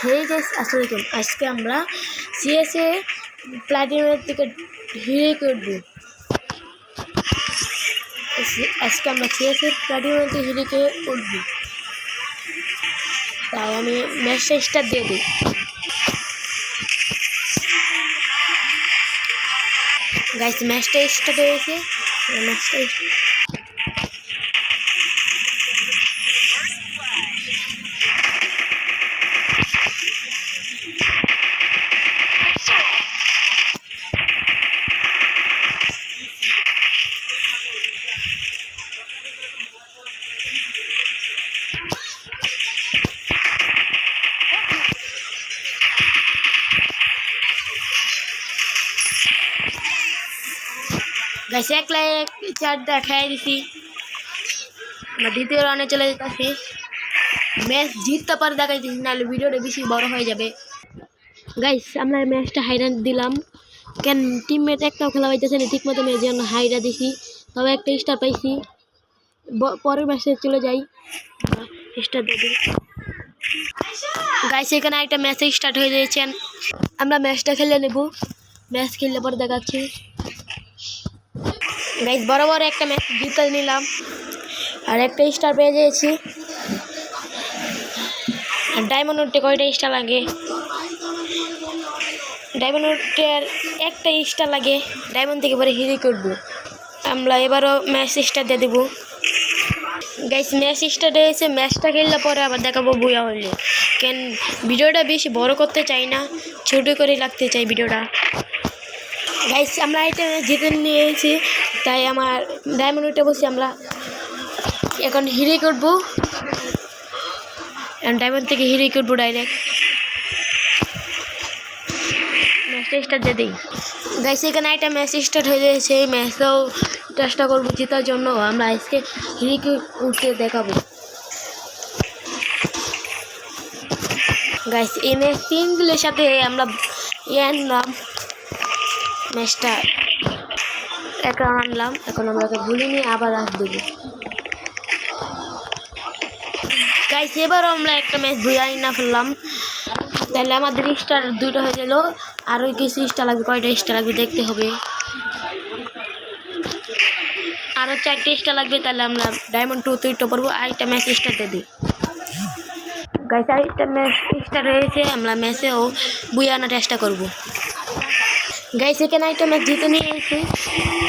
Hey guys আসলে কি আজকে আমরা সিএসএ প্লাটিনামের থেকে হিরে করব। আজকে আমরা সিএসএ প্লাটিনামের থেকে হিরেকে উঠবো তাই আমি স্টার্ট দিয়ে দিই। গাইস ম্যাচটা স্টার্ট হয়েছে ম্যাচটা গাইস এক লাইক চার দেখাই দিছি। আমরা দ্বিতীয় রানে চলে যেতেছি। ম্যাচ জিততে পারে দেখাই দিছি, নাহলে ভিডিওটা বেশি বড় হয়ে যাবে। গাইস, আমরা ম্যাচটা হাইরা দিলাম। কেন টিমমেট একটাও খেলা পাইতেছে না, ঠিক মতো এই জন্য হাইরা দিছি। তবে একটা স্টার পাইছি। পরের ম্যাচে চলে যাই। স্টার দিয়ে গাইস, এখানে একটা ম্যাচ স্টার্ট হয়ে যাচ্ছেন আমরা ম্যাচটা খেলে নেব। ম্যাচ খেললে পরে দেখাচ্ছি। গাইস বড় বড় একটা ম্যাচ জিতে নিলাম। আর একটা স্টার পেয়ে গিয়েছি। আর ডায়মন্ড উঠতে কয়টা স্টার লাগে? ডায়মন্ড উঠতে একটা স্টার লাগে। ডায়মন্ড থেকে পরে হিরি করব আমরা এবারও ম্যাচ স্টার দিয়ে দেবো। গাইস ম্যাচ স্টার্ট হয়েছে ম্যাচটা খেললে পরে আবার দেখাবো বইয়া হলে কেন, ভিডিওটা বেশি বড় করতে চাই না, ছোটো করে লাগতে চাই ভিডিওটা। গাইস আমরা এটা জিতে নিয়েছি। তাই আমার ডায়মন্ড উঠে বসে আমরা। এখন হিরে করব ডায়মন্ড থেকে হিরে করব ডাইরেক্ট ম্যাচটা স্টার্ট দিয়ে দিই। গাইস এখানে একটা ম্যাচ স্টার্ট হয়ে যাচ্ছে এই ম্যাচটাও চেষ্টা করব জেতার জন্য। আমরা আজকে হিরিকে উঠতে দেখাবো। গাইস এই ম্যাচ তিনগুলোর সাথে আমরা ইয়ে আনলাম ম্যাচটা এক রাউন্ড আনলাম। এখন আমরা ওকে ভুলিনি আবার আস দেবো। গাইস এবারও আমরা একটা ম্যাচ ভুলাই না ফেললাম। তাহলে আমাদের স্টার দুটো হয়ে গেল। আরও কিছু স্টার লাগবে, কয়টা স্টার লাগবে দেখতে হবে। আরও চারটে স্টার লাগবে, তাহলে আমরা ডায়মন্ড টু তৈরি পারব। আরেকটা ম্যাচ স্টার দিয়ে দিই। গাইস আরেকটা ম্যাচ স্টার হয়েছে আমরা ম্যাচেও আনার চেষ্টা করব। গাইস এখানে একটা ম্যাচ জিতে নিয়ে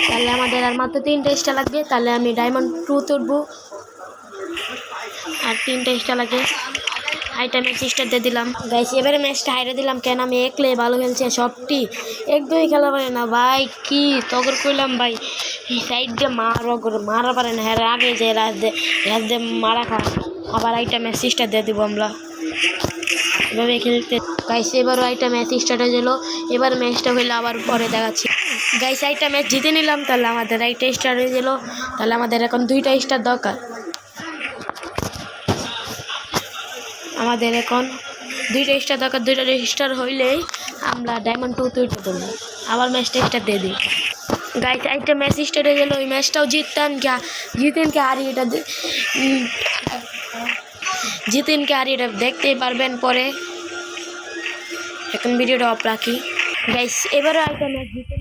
তাহলে আমাদের আর মাত্র তিনটা স্টার লাগবে। তাহলে আমি ডায়মন্ড টু তুলবো। আর তিনটা স্টার লাগে। আইটা ম্যাচ স্টার দিয়ে দিলাম। গাইস এবারে ম্যাচটা হাইরে দিলাম কেন? আমি একলে ভালো খেলছে, সবটি। একদমই খেলা পারে না, ভাই, কি তগর কইলাম, ভাই। সাইড দিয়ে মারো করে মারা পারে না। হ্যাঁ আগে যে রাত দিয়ে রাত দিয়ে মারা খা আবার আইটা ম্যাচ স্টার দিয়ে দিব আমরা। এভাবে খেলতে গাইস এবারও আইটা ম্যাচ স্টার্ট হয়ে গেলো। এবার ম্যাচটা হইলে আবার পরে দেখাচ্ছি। গাইস আইটা ম্যাচ জিতে নিলাম, তাহলে আমাদের আইটা স্টার হয়ে গেলো। তাহলে আমাদের এখন দুইটা স্টার দরকার। আমাদের এখন দুইটা স্টার দরকার। দুইটা স্টার হইলেই আমরা ডায়মন্ড টু তৈরি করব। আবার ম্যাচটা স্টার দিয়ে দিই। গাইস একটা ম্যাচ স্টার্ট হয়ে গেলো। ওই ম্যাচটাও জিততাম কে? জিতেন কে? হারি এটা জিতেন কে? হারি এটা দেখতেই পারবেন পরে। এখন ভিডিওটা অফ রাখি। গাইস এবারও একটা ম্যাচ জিতে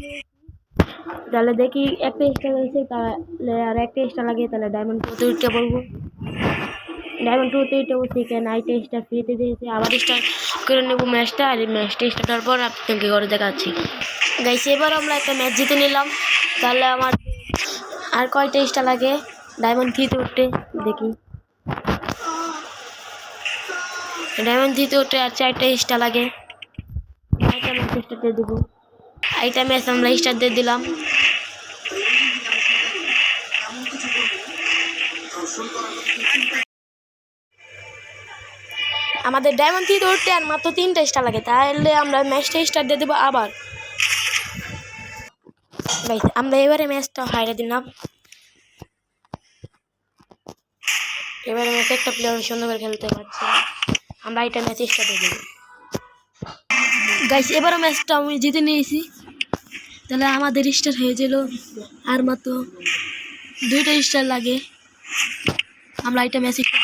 তাহলে দেখি একটা স্টার হয়েছে তাহলে আর একটা স্টার লাগে, তাহলে ডায়মন্ড টু তৈরিটা বলব। ডায়মন্ড টু তৈরিটা বলছি, কেন আইটা স্টার ফ্রিতে দিয়েছে, আবার স্টার করে নেব ম্যাচটা আর ম্যাচটা স্টার্ট হওয়ার পর আপনাকে ঘরে দেখাচ্ছি। গাইস এবার আমরা একটা ম্যাচ জিতে নিলাম। তাহলে আমার আর কয়টা স্টার লাগে ডায়মন্ড থ্রিতে উঠতে, দেখি। ডায়মন্ড থ্রিতে উঠতে আর চারটা স্টার লাগে। স্টার দিয়ে দেবো। আইটা ম্যাচ আমরা স্টার দিয়ে দিলাম। আমাদের ডায়মন্ড থ্রিতে উঠতে আর মাত্র তিনটা স্টার লাগে তাহলে আমরা ম্যাচটা স্টার দিয়ে দেবো আবার। আমরা এবারে ম্যাচটা হারিয়ে দিলাম। এবারে ম্যাচ একটা প্লেয়ার সুন্দর করে খেলতে পারছে। আমরা এটা ম্যাচ স্টার্ট দিয়ে দেবো গাইস এবারও ম্যাচটা আমি জিতে নিয়েছি। তাহলে আমাদের স্টার হয়ে গেল। আর মাত্র দুইটা স্টার লাগে। আমরা এটা ম্যাচ একটু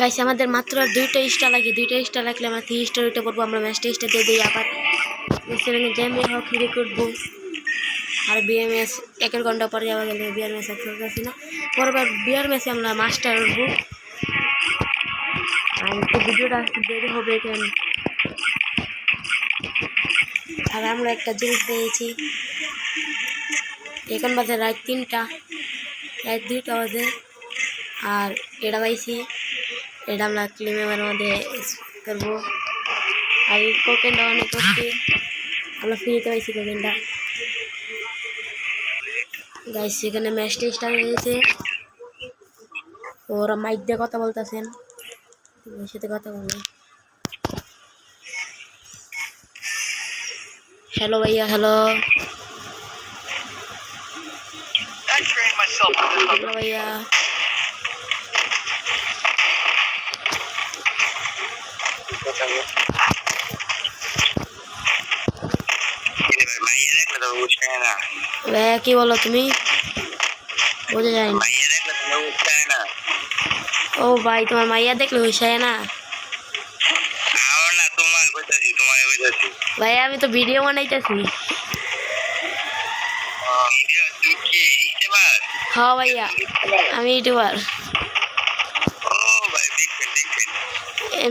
গাইস আমাদের মাত্র আর দুইটা স্টার লাগে। দুইটা স্টার লাগলে আমরা থ্রি স্টার উঠে পড়ব। আমরা ম্যাচটা স্টার দিয়ে দিই আবার। জ্যামে হক রেকর্ড আর বিএমএস একের ঘণ্টা পরে যাওয়া গেলে বিএমএস এক না। পরবার বিআরএমএসে আমরা মাস্টার উঠবো। আর একটু ভিডিওটা দেরি হবে কেন? আর আমরা একটা জিনিস পেয়েছি এখন বাজে রাত তিনটা, রাত দুইটা বাজে, আর এটা পাইছি এটা আমরা ক্লিমের মধ্যে করব। আর কোকেনটা অনেক করছি আমরা ফ্রিতে পাইছি কোকেনটা। গাইস সেখানে ম্যাচটি স্টার্ট হয়েছে। ওরা মাইক দিয়ে কথা বলতেছেন। সাথে কথা বলবে। হ্যালো ভাইয়া হ্যালো. হ্যালো ভাইয়া মাইয়া দেখলে তো বুঝতে হয় না ভাইয়া কি বলো তুমি? বোঝা যায় না। ও ভাই তোমার মাইয়া দেখলে হইসায় না? ভাইয়া আমি তো ভিডিও বানাইতেছি। হ্যাঁ ভাইয়া আমি ইউটিউবার। ভাই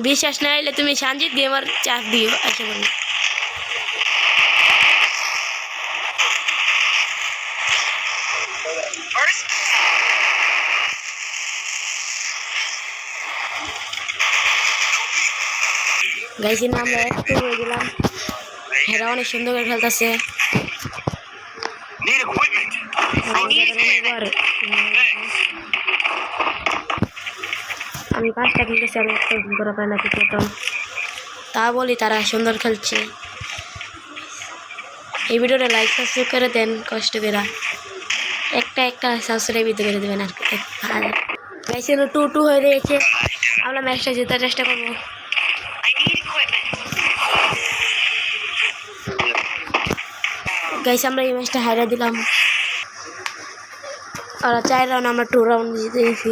বিশ্বাস না হলে তুমি সঞ্জিত গেমার চাপ দিও আশা করি। গাইছি না আমরা একটু হয়ে গেলাম হেরা অনেক সুন্দর করে খেলতেছে। Need equipment. এবার আমি পাঁচটা খেলতেছি আমি একটা করা পাই না মতো। তা বলি তারা সুন্দর খেলছে। এই ভিডিওটা লাইক সাবস্ক্রাইব করে দেন কষ্ট করে। একটা একটা সাবস্ক্রাইব দিতে করে দেবেন আর কি। আর গাইছে টু টু হয়ে রয়েছে। আমরা ম্যাচটা জেতার চেষ্টা করব। গাইছে আমরা এই ম্যাচটা হারিয়ে দিলাম। আর চার রাউন্ড আমরা টু রাউন্ড জিতে গেছি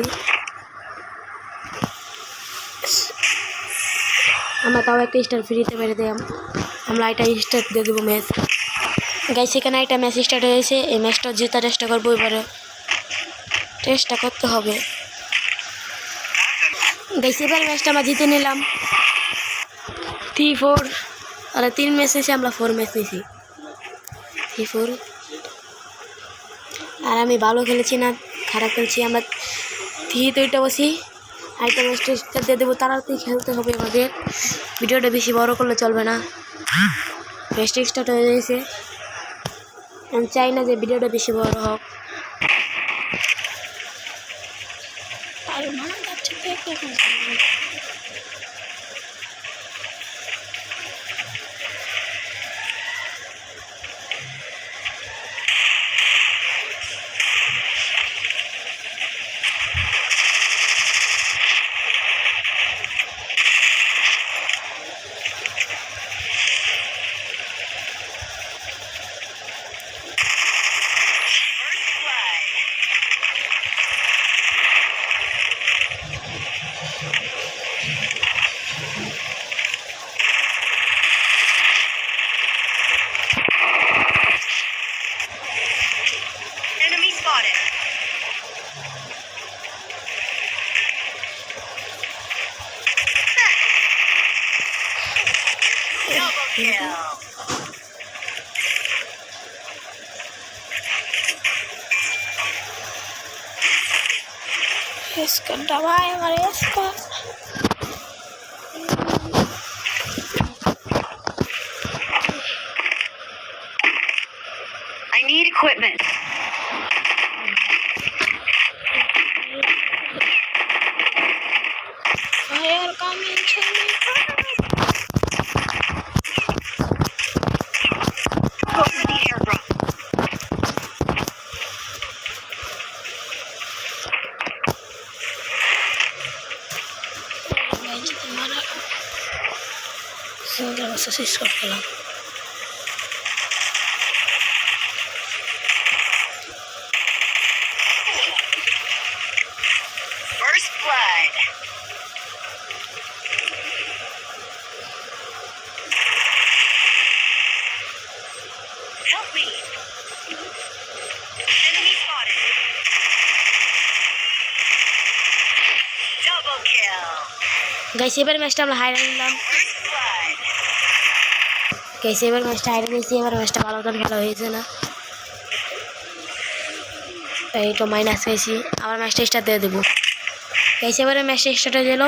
আমরা তাও একটা স্টার ফ্রিতে মেরে দিলাম। আমরা এটা স্টার দিয়ে দেবো ম্যাচ গাইছে এখানে একটা ম্যাচ স্টার্ট হয়েছে এই ম্যাচটা জেতার চেষ্টা করব এবারে। চেষ্টা করতে হবে। গাইছে এবার ম্যাচটা আমরা জিতে নিলাম। থ্রি ফোর আর তিন ম্যাচ এসে আমরা ফোর ম্যাচ নিয়েছি। ফোর আর আমি ভালো খেলেছি না, খারাপ খেলছি। আমরা থ্রি দুইটা বসি আইটা ম্যাচটা দিয়ে দেবো, তাড়াতাড়ি খেলতে হবে আমাদের। ভিডিওটা বেশি বড় করলে চলবে না। স্টার্ট হয়ে গেছে। আমি চাই না যে ভিডিওটা বেশি বড় হোক। First now. Эска, давай, Мареска. I need equipment. They are coming to me. First blood. Help me. Enemy spotted. Double kill. Guys এবার ম্যাচটা গাইস এবার ম্যাচটা হাইরা নিয়েছি এবার ম্যাচটা ভালো মতন খেলা হয়েছে না। তাই তো মাইনাস হয়েছি আবার ম্যাচটা স্টার্ট দিয়ে দেবো। গাইস এবারে ম্যাচটা স্টার্ট হয়ে গেল,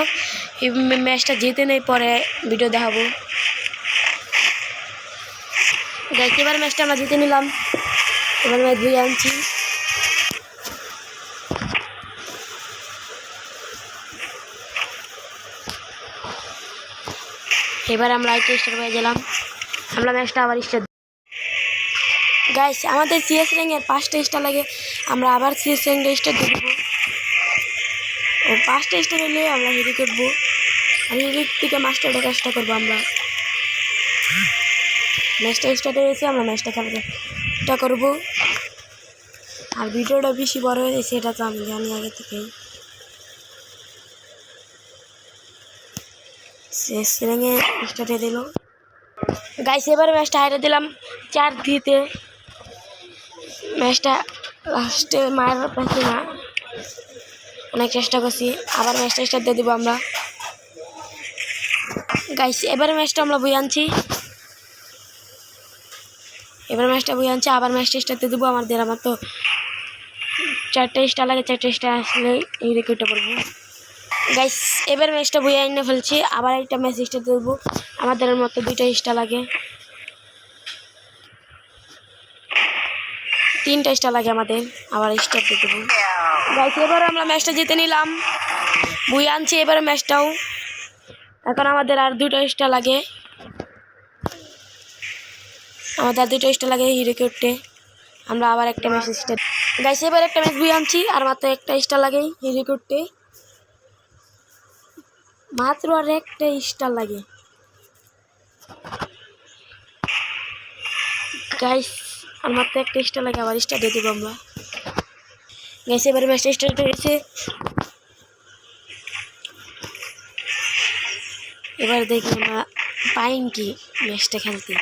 এই ম্যাচটা জিতে নেই, পরে ভিডিও দেখাবো। এবার ম্যাচটা আমরা জিতে নিলাম। এবার ম্যাচ ধুয়ে আনছি। এবার আমরা আইটি স্টার হয়ে গেলাম। আমরা ম্যাচটা আবার স্টার গাইস আমাদের সিএস র্যাঙ্কের পাঁচটা স্টার লাগে, আমরা আবার সিএস র্যাঙ্কের স্টার দিয়ে দেবো ও, পাঁচটা স্টার হলে আমরা হিরি করব। আর হিরির থেকে মাস্টারটা কাজটা করব আমরা। ম্যাচটা স্টার্ট হয়েছে আমরা ম্যাচটা খেলাটা করব। আর ভিডিওটা বেশি বড় হয়ে গেছে এটা তো আমি জানি আগে থেকেই। শেষ রেঙে স্টার্টে দিল। গাইস, এবার ম্যাচটা হারিয়ে দিলাম চার দিতে ম্যাচটা লাস্টে মায়ের পাচ্ছি না। অনেক চেষ্টা করছি, আবার ম্যাচটা স্টার্ট দিয়ে দেবো আমরা। গাইস, এবারে ম্যাচটা আমরা বই আনছি। এবার ম্যাচটা বই আনছি, আবার ম্যাচটা স্টার্ট দিয়ে দেবো। আমাদের আমার তো চারটে স্টার লাগে, চারটে স্টার আসলে এই রেকর্ডটা করব গাইস এবার ম্যাচটা বই আইনে ফেলছি। আবার একটা ম্যাচ স্টার্ট দিয়ে দেবো আমাদের মতো দুইটা স্টার লাগে। তিনটা স্টার লাগে আমাদের। আবার স্টার দিয়ে দেবো। গাইস এবার আমরা ম্যাচটা জিতে নিলাম। বুই আনছি এবারে ম্যাচটাও এখন আমাদের আর দুটো স্টার লাগে। আমাদের আর দুটো স্টার লাগে হিরো করতে আমরা আবার একটা ম্যাচ স্টার গাইস এবার একটা ম্যাচ বুই আনছি, আর মাত্র একটা স্টার লাগে হিরো করতে মাত্র আর একটা স্টার লাগে। গাইস আর মাত্র একটা স্টার লাগে, আবার স্টার দিয়ে দেবো আমরা। গাইস এবারে ম্যাচটা স্টার্ট হয়েছে। এবার দেখি আমরা পাইন কি ম্যাচটা খেলতে।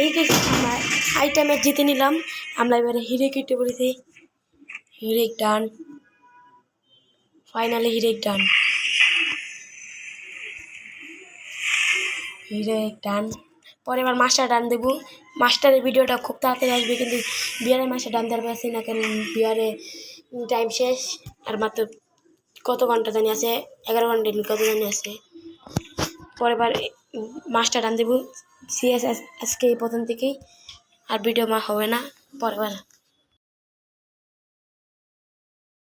এই তো আমরা আইটা ম্যাচ জিতে নিলাম। আমরা এবারে হিরে কেটে পড়েছি হিরেক ডান ফাইনালে হিরেক ডান হিরেক ডান পরে এবার মাস্টার ডান দেবো। মাস্টারের ভিডিওটা খুব তাড়াতাড়ি আসবে, কিন্তু বিয়ারে মাস্টার ডান দেওয়ার পারছি না কারণ বিয়ারে টাইম শেষ, আর মাত্র কত ঘণ্টা জানি আছে? এগারো ঘণ্টা কত জানি আছে। পরে এবার মাস্টার ডান দেবো। সিএস আজকে এই প্রথম থেকেই, আর ভিডিও মা হবে না। পরে